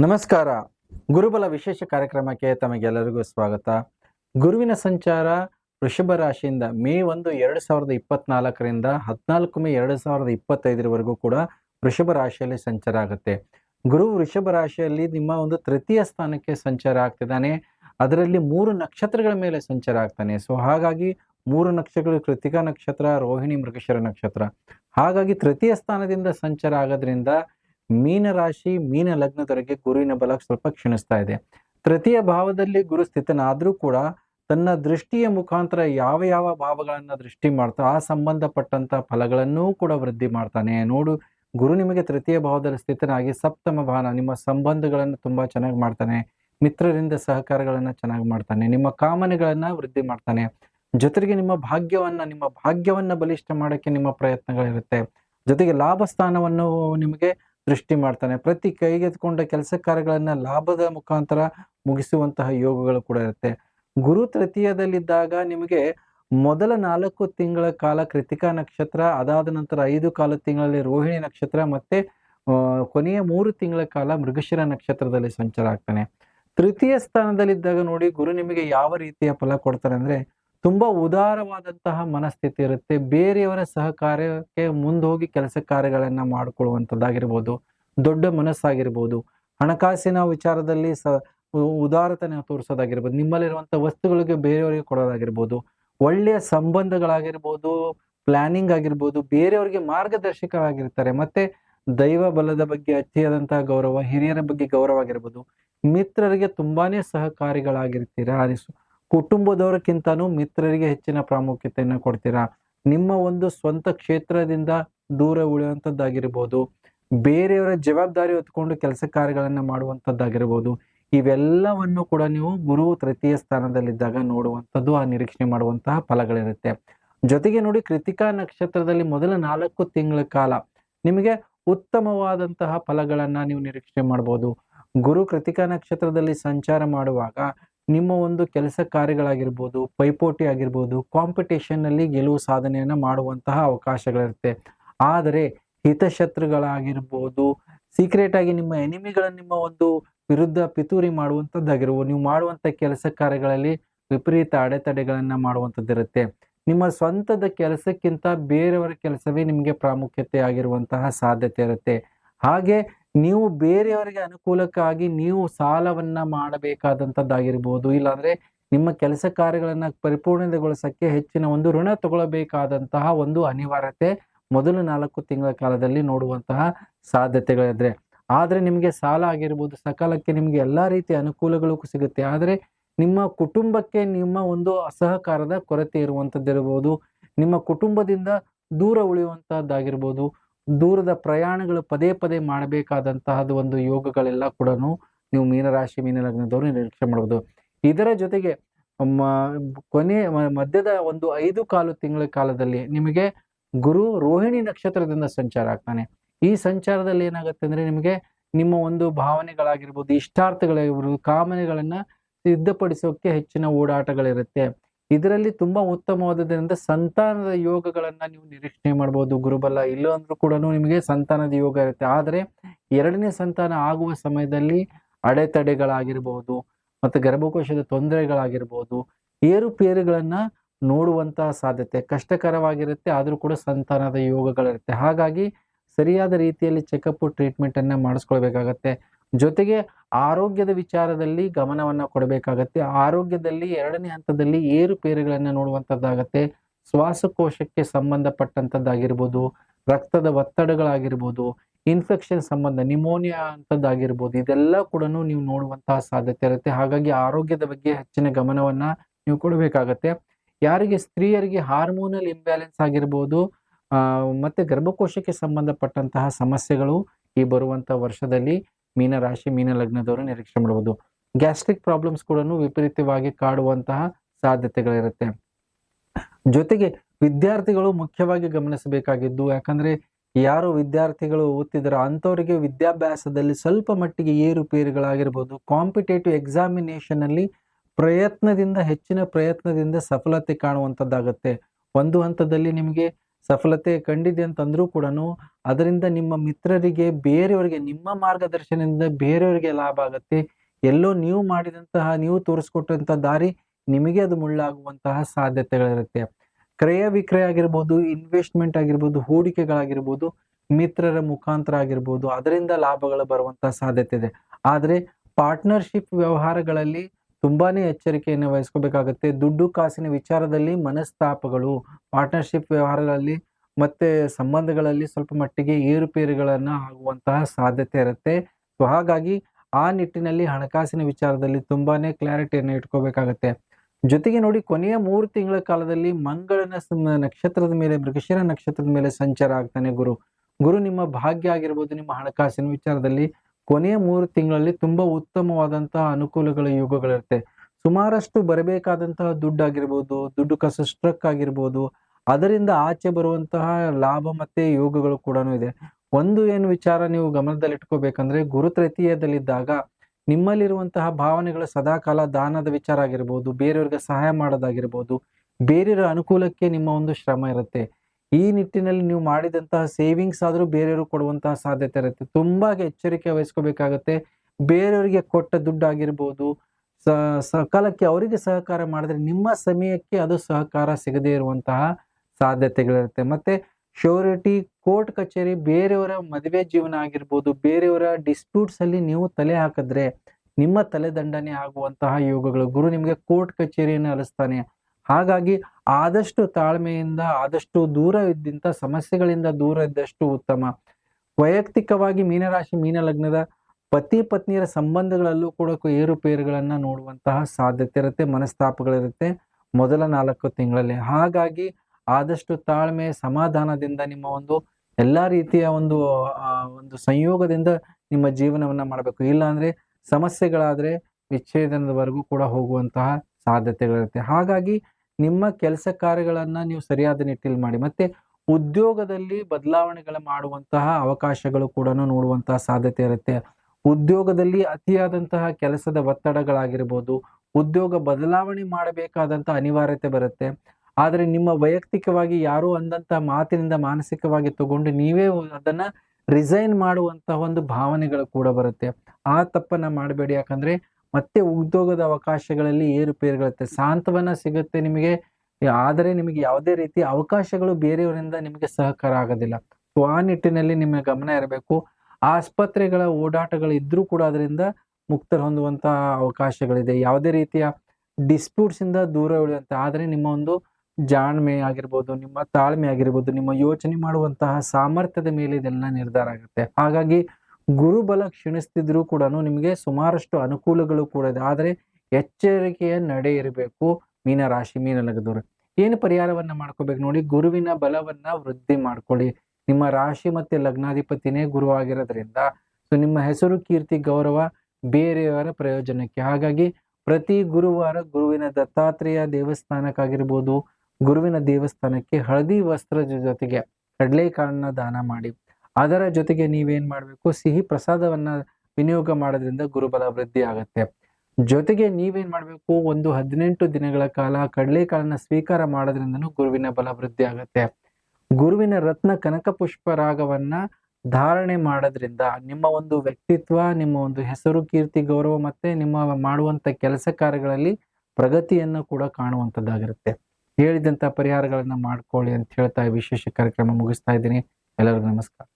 ನಮಸ್ಕಾರ. ಗುರುಬಲ ವಿಶೇಷ ಕಾರ್ಯಕ್ರಮಕ್ಕೆ ತಮಗೆಲ್ಲರಿಗೂ ಸ್ವಾಗತ. ಗುರುವಿನ ಸಂಚಾರ ವೃಷಭ ರಾಶಿಯಿಂದ ಮೇ ಒಂದು ಎರಡು ಸಾವಿರದ ಇಪ್ಪತ್ನಾಲ್ಕರಿಂದ ಹದಿನಾಲ್ಕು ಮೇ ಎರಡು ಸಾವಿರದ ಇಪ್ಪತ್ತೈದರವರೆಗೂ ಕೂಡ ವೃಷಭ ರಾಶಿಯಲ್ಲಿ ಸಂಚಾರ ಆಗುತ್ತೆ. ಗುರು ವೃಷಭ ರಾಶಿಯಲ್ಲಿ ನಿಮ್ಮ ಒಂದು ತೃತೀಯ ಸ್ಥಾನಕ್ಕೆ ಸಂಚಾರ ಆಗ್ತಿದ್ದಾನೆ. ಅದರಲ್ಲಿ ಮೂರು ನಕ್ಷತ್ರಗಳ ಮೇಲೆ ಸಂಚಾರ ಆಗ್ತಾನೆ. ಸೊ, ಹಾಗಾಗಿ ಮೂರು ನಕ್ಷತ್ರಗಳು ಕೃತಿಕಾ ನಕ್ಷತ್ರ, ರೋಹಿಣಿ, ಮೃಗಶಿರ ನಕ್ಷತ್ರ. ಹಾಗಾಗಿ ತೃತೀಯ ಸ್ಥಾನದಿಂದ ಸಂಚಾರ ಆಗೋದ್ರಿಂದ ಮೀನ ರಾಶಿ ಮೀನ ಲಗ್ನದವರೆಗೆ ಗುರುವಿನ ಬಲ ಸ್ವಲ್ಪ ಕ್ಷೀಣಿಸ್ತಾ ಇದೆ. ತೃತೀಯ ಭಾವದಲ್ಲಿ ಗುರು ಸ್ಥಿತನಾದ್ರೂ ಕೂಡ ತನ್ನ ದೃಷ್ಟಿಯ ಮುಖಾಂತರ ಯಾವ ಯಾವ ಭಾವಗಳನ್ನ ದೃಷ್ಟಿ ಮಾಡ್ತಾ ಆ ಸಂಬಂಧಪಟ್ಟಂತ ಫಲಗಳನ್ನೂ ಕೂಡ ವೃದ್ಧಿ ಮಾಡ್ತಾನೆ. ನೋಡು, ಗುರು ನಿಮಗೆ ತೃತೀಯ ಭಾವದಲ್ಲಿ ಸ್ಥಿತನಾಗಿ ಸಪ್ತಮ ಭಾನ ನಿಮ್ಮ ಸಂಬಂಧಗಳನ್ನು ತುಂಬಾ ಚೆನ್ನಾಗಿ ಮಾಡ್ತಾನೆ. ಮಿತ್ರರಿಂದ ಸಹಕಾರಗಳನ್ನ ಚೆನ್ನಾಗಿ ಮಾಡ್ತಾನೆ. ನಿಮ್ಮ ಕಾಮನೆಗಳನ್ನ ವೃದ್ಧಿ ಮಾಡ್ತಾನೆ. ಜೊತೆಗೆ ನಿಮ್ಮ ಭಾಗ್ಯವನ್ನ ನಿಮ್ಮ ಭಾಗ್ಯವನ್ನ ಬಲಿಷ್ಠ ಮಾಡೋಕ್ಕೆ ನಿಮ್ಮ ಪ್ರಯತ್ನಗಳಿರುತ್ತೆ. ಜೊತೆಗೆ ಲಾಭ ಸ್ಥಾನವನ್ನು ನಿಮಗೆ ದೃಷ್ಟಿ ಮಾಡ್ತಾನೆ. ಪ್ರತಿ ಕೈಗೆತ್ಕೊಂಡ ಕೆಲಸ ಕಾರ್ಯಗಳನ್ನ ಲಾಭದ ಮುಖಾಂತರ ಮುಗಿಸುವಂತಹ ಯೋಗಗಳು ಕೂಡ ಇರುತ್ತೆ. ಗುರು ತೃತೀಯದಲ್ಲಿದ್ದಾಗ ನಿಮಗೆ ಮೊದಲ ನಾಲ್ಕು ತಿಂಗಳ ಕಾಲ ಕೃತಿಕಾ ನಕ್ಷತ್ರ, ಅದಾದ ನಂತರ ಐದು ಕಾಲ ತಿಂಗಳಲ್ಲಿ ರೋಹಿಣಿ ನಕ್ಷತ್ರ ಮತ್ತೆ ಕೊನೆಯ ಮೂರು ತಿಂಗಳ ಕಾಲ ಮೃಗಶಿರ ನಕ್ಷತ್ರದಲ್ಲಿ ಸಂಚಾರ ಆಗ್ತಾನೆ. ತೃತೀಯ ಸ್ಥಾನದಲ್ಲಿದ್ದಾಗ ನೋಡಿ ಗುರು ನಿಮಗೆ ಯಾವ ರೀತಿಯ ಫಲ ಕೊಡ್ತಾರೆ ಅಂದ್ರೆ ತುಂಬಾ ಉದಾರವಾದಂತಹ ಮನಸ್ಥಿತಿ ಇರುತ್ತೆ. ಬೇರೆಯವರ ಸಹಕಾರಕ್ಕೆ ಮುಂದೋಗಿ ಕೆಲಸ ಕಾರ್ಯಗಳನ್ನ ಮಾಡಿಕೊಳ್ಳುವಂಥದ್ದಾಗಿರ್ಬೋದು ದೊಡ್ಡ ಮನಸ್ಸಾಗಿರ್ಬೋದು, ಹಣಕಾಸಿನ ವಿಚಾರದಲ್ಲಿ ಸ ಉದಾರತನ ತೋರಿಸೋದಾಗಿರ್ಬೋದು ನಿಮ್ಮಲ್ಲಿರುವಂಥ ವಸ್ತುಗಳಿಗೆ ಬೇರೆಯವರಿಗೆ ಕೊಡೋದಾಗಿರ್ಬೋದು, ಒಳ್ಳೆಯ ಸಂಬಂಧಗಳಾಗಿರ್ಬೋದು, ಪ್ಲಾನಿಂಗ್ ಆಗಿರ್ಬೋದು, ಬೇರೆಯವರಿಗೆ ಮಾರ್ಗದರ್ಶಕರಾಗಿರ್ತಾರೆ. ಮತ್ತೆ ದೈವ ಬಲದ ಬಗ್ಗೆ ಅತಿಯಾದಂತಹ ಗೌರವ, ಹಿರಿಯರ ಬಗ್ಗೆ ಗೌರವ ಆಗಿರ್ಬೋದು, ಮಿತ್ರರಿಗೆ ತುಂಬಾನೇ ಸಹಕಾರಿಗಳಾಗಿರ್ತೀರಾ. ಅನಿಸು ಕುಟುಂಬದವರಕ್ಕಿಂತನೂ ಮಿತ್ರರಿಗೆ ಹೆಚ್ಚಿನ ಪ್ರಾಮುಖ್ಯತೆಯನ್ನು ಕೊಡ್ತೀರಾ? ನಿಮ್ಮ ಒಂದು ಸ್ವಂತ ಕ್ಷೇತ್ರದಿಂದ ದೂರ ಉಳಿಯುವಂಥದ್ದಾಗಿರ್ಬೋದು, ಬೇರೆಯವರ ಜವಾಬ್ದಾರಿ ಹೊತ್ಕೊಂಡು ಕೆಲಸ ಕಾರ್ಯಗಳನ್ನು ಮಾಡುವಂಥದ್ದಾಗಿರ್ಬೋದು, ಇವೆಲ್ಲವನ್ನು ಕೂಡ ನೀವು ಗುರು ತೃತೀಯ ಸ್ಥಾನದಲ್ಲಿದ್ದಾಗ ನೋಡುವಂಥದ್ದು ಆ ನಿರೀಕ್ಷೆ ಮಾಡುವಂತಹ ಫಲಗಳಿರುತ್ತೆ. ಜೊತೆಗೆ ನೋಡಿ ಕೃತಿಕಾ ನಕ್ಷತ್ರದಲ್ಲಿ ಮೊದಲ ನಾಲ್ಕು ತಿಂಗಳ ಕಾಲ ನಿಮಗೆ ಉತ್ತಮವಾದಂತಹ ಫಲಗಳನ್ನು ನೀವು ನಿರೀಕ್ಷೆ ಮಾಡ್ಬೋದು. ಗುರು ಕೃತಿಕಾ ನಕ್ಷತ್ರದಲ್ಲಿ ಸಂಚಾರ ಮಾಡುವಾಗ ನಿಮ್ಮ ಒಂದು ಕೆಲಸ ಕಾರ್ಯಗಳಾಗಿರ್ಬೋದು, ಪೈಪೋಟಿ ಆಗಿರ್ಬೋದು ಕಾಂಪಿಟೇಷನ್ನಲ್ಲಿ ಗೆಲುವು ಸಾಧನೆಯನ್ನು ಮಾಡುವಂತಹ ಅವಕಾಶಗಳಿರುತ್ತೆ. ಆದರೆ ಹಿತಶತ್ರುಗಳಾಗಿರ್ಬೋದು ಸೀಕ್ರೆಟ್ ಆಗಿ ನಿಮ್ಮ ಎನಿಮಿಗಳ ನಿಮ್ಮ ಒಂದು ವಿರುದ್ಧ ಪಿತೂರಿ ಮಾಡುವಂಥದ್ದಾಗಿರ್ಬೋದು ನೀವು ಮಾಡುವಂಥ ಕೆಲಸ ಕಾರ್ಯಗಳಲ್ಲಿ ವಿಪರೀತ ಅಡೆತಡೆಗಳನ್ನು ಮಾಡುವಂಥದ್ದಿರುತ್ತೆ ನಿಮ್ಮ ಸ್ವಂತದ ಕೆಲಸಕ್ಕಿಂತ ಬೇರೆಯವರ ಕೆಲಸವೇ ನಿಮಗೆ ಪ್ರಾಮುಖ್ಯತೆ ಆಗಿರುವಂತಹ ಸಾಧ್ಯತೆ ಇರುತ್ತೆ. ಹಾಗೆ ನೀವು ಬೇರೆಯವರಿಗೆ ಅನುಕೂಲಕ್ಕಾಗಿ ನೀವು ಸಾಲವನ್ನ ಮಾಡಬೇಕಾದಂಥದ್ದಾಗಿರ್ಬೋದು, ಇಲ್ಲಾಂದ್ರೆ ನಿಮ್ಮ ಕೆಲಸ ಕಾರ್ಯಗಳನ್ನ ಪರಿಪೂರ್ಣತೆಗೊಳಿಸಕ್ಕೆ ಹೆಚ್ಚಿನ ಒಂದು ಋಣ ತಗೊಳ್ಳಬೇಕಾದಂತಹ ಒಂದು ಅನಿವಾರ್ಯತೆ ಮೊದಲು ನಾಲ್ಕು ತಿಂಗಳ ಕಾಲದಲ್ಲಿ ನೋಡುವಂತಹ ಸಾಧ್ಯತೆಗಳಿದ್ರೆ. ಆದ್ರೆ ನಿಮಗೆ ಸಾಲ ಆಗಿರ್ಬೋದು, ಸಕಾಲಕ್ಕೆ ನಿಮಗೆ ಎಲ್ಲಾ ರೀತಿಯ ಅನುಕೂಲಗಳು ಸಿಗುತ್ತೆ. ಆದ್ರೆ ನಿಮ್ಮ ಕುಟುಂಬಕ್ಕೆ ನಿಮ್ಮ ಒಂದು ಅಸಹಕಾರದ ಕೊರತೆ ಇರುವಂಥದ್ದಿರ್ಬೋದು, ನಿಮ್ಮ ಕುಟುಂಬದಿಂದ ದೂರ ಉಳಿಯುವಂತಹದ್ದಾಗಿರ್ಬೋದು ದೂರದ ಪ್ರಯಾಣಗಳು ಪದೇ ಪದೇ ಮಾಡಬೇಕಾದಂತಹದ್ದು ಒಂದು ಯೋಗಗಳೆಲ್ಲ ಕೂಡ ನೀವು ಮೀನರಾಶಿ ಮೀನ ಲಗ್ನದವರು ನಿರೀಕ್ಷೆ ಮಾಡಬಹುದು ಇದರ ಜೊತೆಗೆ ಕೊನೆ ಮಧ್ಯದ ಒಂದು ಐದು ಕಾಲು ತಿಂಗಳ ಕಾಲದಲ್ಲಿ ನಿಮಗೆ ಗುರು ರೋಹಿಣಿ ನಕ್ಷತ್ರದಿಂದ ಸಂಚಾರ ಆಗ್ತಾನೆ. ಈ ಸಂಚಾರದಲ್ಲಿ ಏನಾಗುತ್ತೆ ಅಂದ್ರೆ ನಿಮಗೆ ನಿಮ್ಮ ಒಂದು ಭಾವನೆಗಳಾಗಿರ್ಬೋದು, ಇಷ್ಟಾರ್ಥಗಳಾಗಿರ್ಬೋದು, ಕಾಮನೆಗಳನ್ನ ಸಿದ್ಧಪಡಿಸೋಕೆ ಹೆಚ್ಚಿನ ಓಡಾಟಗಳಿರುತ್ತೆ. ಇದರಲ್ಲಿ ತುಂಬಾ ಉತ್ತಮವಾದದ್ರಿಂದ ಸಂತಾನದ ಯೋಗಗಳನ್ನ ನೀವು ನಿರೀಕ್ಷಣೆ ಮಾಡ್ಬೋದು, ಗುರುಬಲ ಇಲ್ಲ ಅಂದ್ರೂ ಕೂಡ ನಿಮಗೆ ಸಂತಾನದ ಯೋಗ ಇರುತ್ತೆ. ಆದರೆ ಎರಡನೇ ಸಂತಾನ ಆಗುವ ಸಮಯದಲ್ಲಿ ಅಡೆತಡೆಗಳಾಗಿರ್ಬೋದು ಮತ್ತೆ ಗರ್ಭಕೋಶದ ತೊಂದರೆಗಳಾಗಿರ್ಬೋದು, ಏರುಪೇರುಗಳನ್ನ ನೋಡುವಂತಹ ಸಾಧ್ಯತೆ ಕಷ್ಟಕರವಾಗಿರುತ್ತೆ, ಆದ್ರೂ ಕೂಡ ಸಂತಾನದ ಯೋಗಗಳಿರುತ್ತೆ. ಹಾಗಾಗಿ ಸರಿಯಾದ ರೀತಿಯಲ್ಲಿ ಚೆಕಪ್ ಟ್ರೀಟ್ಮೆಂಟ್ ಅನ್ನ ಮಾಡಿಸ್ಕೊಳ್ಬೇಕಾಗತ್ತೆ. ಜೊತೆಗೆ ಆರೋಗ್ಯದ ವಿಚಾರದಲ್ಲಿ ಗಮನವನ್ನ ಕೊಡಬೇಕಾಗತ್ತೆ. ಆರೋಗ್ಯದಲ್ಲಿ ಎರಡನೇ ಹಂತದಲ್ಲಿ ಏರುಪೇರುಗಳನ್ನ ನೋಡುವಂತದ್ದಾಗತ್ತೆ. ಶ್ವಾಸಕೋಶಕ್ಕೆ ಸಂಬಂಧಪಟ್ಟಂತದ್ದಾಗಿರ್ಬೋದು, ರಕ್ತದ ಒತ್ತಡಗಳಾಗಿರ್ಬೋದು, ಇನ್ಫೆಕ್ಷನ್ ಸಂಬಂಧ, ನಿಮೋನಿಯಾ ಅಂತದ್ದಾಗಿರ್ಬೋದು ಇದೆಲ್ಲ ಕೂಡ ನೀವು ನೋಡುವಂತಹ ಸಾಧ್ಯತೆ ಇರುತ್ತೆ. ಹಾಗಾಗಿ ಆರೋಗ್ಯದ ಬಗ್ಗೆ ಹೆಚ್ಚಿನ ಗಮನವನ್ನ ನೀವು ಕೊಡಬೇಕಾಗತ್ತೆ. ಯಾರಿಗೆ ಸ್ತ್ರೀಯರಿಗೆ ಹಾರ್ಮೋನಲ್ ಇಂಬ್ಯಾಲೆನ್ಸ್ ಆಗಿರ್ಬೋದು ಮತ್ತೆ ಗರ್ಭಕೋಶಕ್ಕೆ ಸಂಬಂಧಪಟ್ಟಂತಹ ಸಮಸ್ಯೆಗಳು ಈ ಬರುವಂತ ವರ್ಷದಲ್ಲಿ ಮೀನ ರಾಶಿ ಮೀನ ಲಗ್ನದವರು ನಿರೀಕ್ಷೆ ಮಾಡಬಹುದು ಗ್ಯಾಸ್ಟ್ರಿಕ್ ಪ್ರಾಬ್ಲಮ್ಸ್ ಕೂಡ ವಿಪರೀತವಾಗಿ ಕಾಡುವಂತಹ ಸಾಧ್ಯತೆಗಳಿರುತ್ತೆ. ಜೊತೆಗೆ ವಿದ್ಯಾರ್ಥಿಗಳು ಮುಖ್ಯವಾಗಿ ಗಮನಿಸಬೇಕಾಗಿದ್ದು, ಯಾಕಂದ್ರೆ ಯಾರು ವಿದ್ಯಾರ್ಥಿಗಳು ಓದ್ತಿದಾರೋ ಅಂಥವರಿಗೆ ವಿದ್ಯಾಭ್ಯಾಸದಲ್ಲಿ ಸ್ವಲ್ಪ ಮಟ್ಟಿಗೆ ಏರುಪೇರುಗಳಾಗಿರ್ಬೋದು. ಕಾಂಪಿಟೇಟಿವ್ ಎಕ್ಸಾಮಿನೇಷನ್ ಅಲ್ಲಿ ಪ್ರಯತ್ನದಿಂದ, ಹೆಚ್ಚಿನ ಪ್ರಯತ್ನದಿಂದ ಸಫಲತೆ ಕಾಣುವಂಥದ್ದಾಗತ್ತೆ. ಒಂದು ಹಂತದಲ್ಲಿ ನಿಮಗೆ ಸಫಲತೆ ಕಂಡಿದೆ ಅಂತಂದ್ರೂ ಕೂಡ ಅದರಿಂದ ನಿಮ್ಮ ಮಿತ್ರರಿಗೆ, ಬೇರೆಯವರಿಗೆ, ನಿಮ್ಮ ಮಾರ್ಗದರ್ಶನದಿಂದ ಬೇರೆಯವರಿಗೆ ಲಾಭ ಆಗುತ್ತೆ. ಎಲ್ಲೋ ನೀವು ಮಾಡಿದಂತಹ, ನೀವು ತೋರಿಸ್ಕೊಟ್ಟಂತಹ ದಾರಿ ನಿಮಗೆ ಅದು ಮುಳ್ಳಾಗುವಂತಹ ಸಾಧ್ಯತೆಗಳಿರುತ್ತೆ. ಕ್ರಯ ವಿಕ್ರಯ ಆಗಿರ್ಬೋದು, ಇನ್ವೆಸ್ಟ್ಮೆಂಟ್ ಆಗಿರ್ಬೋದು, ಹೂಡಿಕೆಗಳಾಗಿರ್ಬೋದು, ಮಿತ್ರರ ಮುಖಾಂತರ ಆಗಿರ್ಬೋದು, ಅದರಿಂದ ಲಾಭಗಳು ಬರುವಂತಹ ಸಾಧ್ಯತೆ ಇದೆ. ಆದರೆ ಪಾರ್ಟ್ನರ್ಶಿಪ್ ವ್ಯವಹಾರಗಳಲ್ಲಿ ತುಂಬಾನೇ ಎಚ್ಚರಿಕೆಯನ್ನು ವಹಿಸ್ಕೋಬೇಕಾಗತ್ತೆ. ದುಡ್ಡು ಕಾಸಿನ ವಿಚಾರದಲ್ಲಿ ಮನಸ್ತಾಪಗಳು ಪಾರ್ಟ್ನರ್ಶಿಪ್ ವ್ಯವಹಾರಗಳಲ್ಲಿ ಮತ್ತೆ ಸಂಬಂಧಗಳಲ್ಲಿ ಸ್ವಲ್ಪ ಮಟ್ಟಿಗೆ ಏರುಪೇರುಗಳನ್ನು ಆಗುವಂತಹ ಸಾಧ್ಯತೆ ಇರುತ್ತೆ. ಸೊ ಹಾಗಾಗಿ ಆ ನಿಟ್ಟಿನಲ್ಲಿ ಹಣಕಾಸಿನ ವಿಚಾರದಲ್ಲಿ ತುಂಬಾನೇ ಕ್ಲಾರಿಟಿಯನ್ನು ಇಟ್ಕೋಬೇಕಾಗತ್ತೆ. ಜೊತೆಗೆ ನೋಡಿ, ಕೊನೆಯ ಮೂರು ತಿಂಗಳ ಕಾಲದಲ್ಲಿ ಮಂಗಳನ ನಕ್ಷತ್ರದ ಮೇಲೆ ಮೃಗಶಿರ ನಕ್ಷತ್ರದ ಮೇಲೆ ಸಂಚಾರ ಆಗ್ತಾನೆ ಗುರು. ಗುರು, ನಿಮ್ಮ ಭಾಗ್ಯ ಆಗಿರ್ಬೋದು, ನಿಮ್ಮ ಹಣಕಾಸಿನ ವಿಚಾರದಲ್ಲಿ ಕೊನೆಯ ಮೂರು ತಿಂಗಳಲ್ಲಿ ತುಂಬಾ ಉತ್ತಮವಾದಂತಹ ಅನುಕೂಲಗಳ ಯೋಗಗಳಿರುತ್ತೆ. ಸುಮಾರಷ್ಟು ಬರಬೇಕಾದಂತಹ ದುಡ್ಡು ಆಗಿರ್ಬೋದು ದುಡ್ಡು ಕಸ ಸ್ಟ್ರಕ್ ಆಗಿರ್ಬೋದು, ಅದರಿಂದ ಆಚೆ ಬರುವಂತಹ ಲಾಭ ಮತ್ತೆ ಯೋಗಗಳು ಕೂಡ ಇದೆ. ಒಂದು ಏನು ವಿಚಾರ ನೀವು ಗಮನದಲ್ಲಿ ಇಟ್ಕೋಬೇಕಂದ್ರೆ ಗುರು ತೃತೀಯದಲ್ಲಿದ್ದಾಗ ನಿಮ್ಮಲ್ಲಿರುವಂತಹ ಭಾವನೆಗಳು ಸದಾಕಾಲ ದಾನದ ವಿಚಾರ ಆಗಿರ್ಬೋದು, ಬೇರೆಯವ್ರಿಗೆ ಸಹಾಯ ಮಾಡೋದಾಗಿರ್ಬೋದು, ಬೇರೆಯವರ ಅನುಕೂಲಕ್ಕೆ ನಿಮ್ಮ ಒಂದು ಶ್ರಮ ಇರುತ್ತೆ. ಈ ನಿಟ್ಟಿನಲ್ಲಿ ನೀವು ಮಾಡಿದಂತಹ ಸೇವಿಂಗ್ಸ್ ಆದರೂ ಬೇರೆಯವರು ಕೊಡುವಂತಹ ಸಾಧ್ಯತೆ ಇರುತ್ತೆ. ತುಂಬಾ ಎಚ್ಚರಿಕೆ ವಹಿಸ್ಕೋಬೇಕಾಗತ್ತೆ. ಬೇರೆಯವರಿಗೆ ಕೊಟ್ಟ ದುಡ್ಡು ಆಗಿರ್ಬೋದು ಸಕಾಲಕ್ಕೆ ಅವರಿಗೆ ಸಹಕಾರ ಮಾಡಿದ್ರೆ ನಿಮ್ಮ ಸಮಯಕ್ಕೆ ಅದು ಸಹಕಾರ ಸಿಗದೇ ಇರುವಂತಹ ಸಾಧ್ಯತೆಗಳಿರುತ್ತೆ. ಮತ್ತೆ ಶ್ಯೂರಿಟಿ ಕೋರ್ಟ್ ಕಚೇರಿ ಬೇರೆಯವರ ಮದುವೆ ಜೀವನ ಆಗಿರ್ಬೋದು, ಬೇರೆಯವರ ಡಿಸ್ಪ್ಯೂಟ್ಸ್ ಅಲ್ಲಿ ನೀವು ತಲೆ ಹಾಕಿದ್ರೆ ನಿಮ್ಮ ತಲೆದಂಡನೆ ಆಗುವಂತಹ ಯೋಗಗಳು. ಗುರು ನಿಮಗೆ ಕೋರ್ಟ್ ಕಚೇರಿಯನ್ನು ಅಲಿಸ್ತಾನೆ ಹಾಗಾಗಿ ಆದಷ್ಟು ತಾಳ್ಮೆಯಿಂದ, ಆದಷ್ಟು ದೂರ ಇದ್ದಿಂತ, ಸಮಸ್ಯೆಗಳಿಂದ ದೂರ ಇದ್ದಷ್ಟು ಉತ್ತಮ. ವೈಯಕ್ತಿಕವಾಗಿ ಮೀನರಾಶಿ ಮೀನ ಲಗ್ನದ ಪತಿ ಪತ್ನಿಯರ ಸಂಬಂಧಗಳಲ್ಲೂ ಕೂಡ ಏರುಪೇರುಗಳನ್ನ ನೋಡುವಂತಹ ಸಾಧ್ಯತೆ ಇರುತ್ತೆ, ಮನಸ್ತಾಪಗಳಿರುತ್ತೆ ಮೊದಲ ನಾಲ್ಕು ತಿಂಗಳಲ್ಲಿ. ಹಾಗಾಗಿ ಆದಷ್ಟು ತಾಳ್ಮೆ, ಸಮಾಧಾನದಿಂದ ನಿಮ್ಮ ಒಂದು ಎಲ್ಲಾ ರೀತಿಯ ಒಂದು ಒಂದು ಸಂಯೋಗದಿಂದ ನಿಮ್ಮ ಜೀವನವನ್ನ ಮಾಡಬೇಕು. ಇಲ್ಲಾಂದ್ರೆ ಸಮಸ್ಯೆಗಳಾದ್ರೆ ವಿಚ್ಛೇದನದವರೆಗೂ ಕೂಡ ಹೋಗುವಂತಹ ಸಾಧ್ಯತೆಗಳಿರುತ್ತೆ. ಹಾಗಾಗಿ ನಿಮ್ಮ ಕೆಲಸ ಕಾರ್ಯಗಳನ್ನ ನೀವು ಸರಿಯಾದ ನಿಟ್ಟಿನಲ್ಲಿ ಮಾಡಿ. ಮತ್ತೆ ಉದ್ಯೋಗದಲ್ಲಿ ಬದಲಾವಣೆಗಳ ಮಾಡುವಂತಹ ಅವಕಾಶಗಳು ಕೂಡ ನೋಡುವಂತಹ ಸಾಧ್ಯತೆ ಇರುತ್ತೆ. ಉದ್ಯೋಗದಲ್ಲಿ ಅತಿಯಾದಂತಹ ಕೆಲಸದ ಒತ್ತಡಗಳಾಗಿರ್ಬೋದು, ಉದ್ಯೋಗ ಬದಲಾವಣೆ ಮಾಡಬೇಕಾದಂತಹ ಅನಿವಾರ್ಯತೆ ಬರುತ್ತೆ. ಆದರೆ ನಿಮ್ಮ ವೈಯಕ್ತಿಕವಾಗಿ ಯಾರೋ ಅಂದಂತಹ ಮಾತಿನಿಂದ ಮಾನಸಿಕವಾಗಿ ತಗೊಂಡು ನೀವೇ ಅದನ್ನ ರಿಸೈನ್ ಮಾಡುವಂತಹ ಒಂದು ಭಾವನೆಗಳು ಕೂಡ ಬರುತ್ತೆ. ಆ ತಪ್ಪನ್ನ ಮಾಡಬೇಡಿ. ಯಾಕಂದ್ರೆ ಮತ್ತೆ ಉದ್ಯೋಗದ ಅವಕಾಶಗಳಲ್ಲಿ ಏರುಪೇರುಗಳಿರುತ್ತೆ ಸಾಂತ್ವನ ಸಿಗುತ್ತೆ ನಿಮಗೆ. ಆದರೆ ನಿಮಗೆ ಯಾವುದೇ ರೀತಿ ಅವಕಾಶಗಳು ಬೇರೆಯವರಿಂದ ನಿಮಗೆ ಸಹಕಾರ ಆಗೋದಿಲ್ಲ. ಸೊ ಆ ನಿಟ್ಟಿನಲ್ಲಿ ನಿಮ್ಮ ಗಮನ ಇರಬೇಕು. ಆಸ್ಪತ್ರೆಗಳ ಓಡಾಟಗಳು ಇದ್ರೂ ಕೂಡ ಅದರಿಂದ ಮುಕ್ತ ಹೊಂದುವಂತಹ ಅವಕಾಶಗಳಿದೆ. ಯಾವುದೇ ರೀತಿಯ ಡಿಸ್ಪ್ಯೂಟ್ಸ್ ಇಂದ ದೂರ ಉಳಿಯುವಂತೆ, ಆದರೆ ನಿಮ್ಮ ಒಂದು ಜಾಣ್ಮೆ ಆಗಿರ್ಬೋದು, ನಿಮ್ಮ ತಾಳ್ಮೆ ಆಗಿರ್ಬೋದು, ನಿಮ್ಮ ಯೋಚನೆ ಮಾಡುವಂತಹ ಸಾಮರ್ಥ್ಯದ ಮೇಲೆ ಇದೆಲ್ಲ ನಿರ್ಧಾರ ಆಗುತ್ತೆ. ಹಾಗಾಗಿ ಗುರುಬಲ ಕ್ಷೀಣಿಸ್ತಿದ್ರು ಕೂಡ ನಿಮಗೆ ಸುಮಾರಷ್ಟು ಅನುಕೂಲಗಳು ಕೂಡ ಇದೆ. ಆದರೆ ಎಚ್ಚರಿಕೆಯ ನಡೆ ಇರಬೇಕು ಮೀನರಾಶಿ ಮೀನ ಲಗ್ನದವರು ಏನು ಪರಿಹಾರವನ್ನ ಮಾಡ್ಕೋಬೇಕು ನೋಡಿ, ಗುರುವಿನ ಬಲವನ್ನ ವೃದ್ಧಿ ಮಾಡ್ಕೊಳ್ಳಿ. ನಿಮ್ಮ ರಾಶಿ ಮತ್ತೆ ಲಗ್ನಾಧಿಪತಿನೇ ಗುರು ಆಗಿರೋದ್ರಿಂದ, ಸೊ ನಿಮ್ಮ ಹೆಸರು, ಕೀರ್ತಿ, ಗೌರವ ಬೇರೆಯವರ ಪ್ರಯೋಜನಕ್ಕೆ. ಹಾಗಾಗಿ ಪ್ರತಿ ಗುರುವಾರ ಗುರುವಿನ ದತ್ತಾತ್ರೇಯ ದೇವಸ್ಥಾನಕ್ಕಾಗಿರ್ಬೋದು, ಗುರುವಿನ ದೇವಸ್ಥಾನಕ್ಕೆ ಹಳದಿ ವಸ್ತ್ರದ ಜೊತೆಗೆ ಕಡಲೆಕಾಳನ್ನ ದಾನ ಮಾಡಿ. ಅದರ ಜೊತೆಗೆ ನೀವೇನ್ ಮಾಡ್ಬೇಕು? ಸಿಹಿ ಪ್ರಸಾದವನ್ನ ವಿನಿಯೋಗ ಮಾಡೋದ್ರಿಂದ ಗುರುಬಲ ವೃದ್ಧಿ ಆಗತ್ತೆ. ಜೊತೆಗೆ ನೀವೇನ್ ಮಾಡ್ಬೇಕು? ಒಂದು ಹದಿನೆಂಟು ದಿನಗಳ ಕಾಲ ಕಡಲೆಕಾಳನ್ನ ಸ್ವೀಕಾರ ಮಾಡೋದ್ರಿಂದನೂ ಗುರುವಿನ ಬಲ ವೃದ್ಧಿ ಆಗುತ್ತೆ. ಗುರುವಿನ ರತ್ನ ಕನಕ ಪುಷ್ಪ ರಾಗವನ್ನ ಧಾರಣೆ ಮಾಡೋದ್ರಿಂದ ನಿಮ್ಮ ಒಂದು ವ್ಯಕ್ತಿತ್ವ, ನಿಮ್ಮ ಒಂದು ಹೆಸರು, ಕೀರ್ತಿ, ಗೌರವ ಮತ್ತೆ ನಿಮ್ಮ ಮಾಡುವಂತ ಕೆಲಸ ಕಾರ್ಯಗಳಲ್ಲಿ ಪ್ರಗತಿಯನ್ನು ಕೂಡ ಕಾಣುವಂತದ್ದಾಗಿರುತ್ತೆ ಹೇಳಿದಂತ ಪರಿಹಾರಗಳನ್ನ ಮಾಡ್ಕೊಳ್ಳಿ ಅಂತ ಹೇಳ್ತಾ ವಿಶೇಷ ಕಾರ್ಯಕ್ರಮ ಮುಗಿಸ್ತಾ ಇದ್ದೀನಿ. ಎಲ್ಲರಿಗೂ ನಮಸ್ಕಾರ.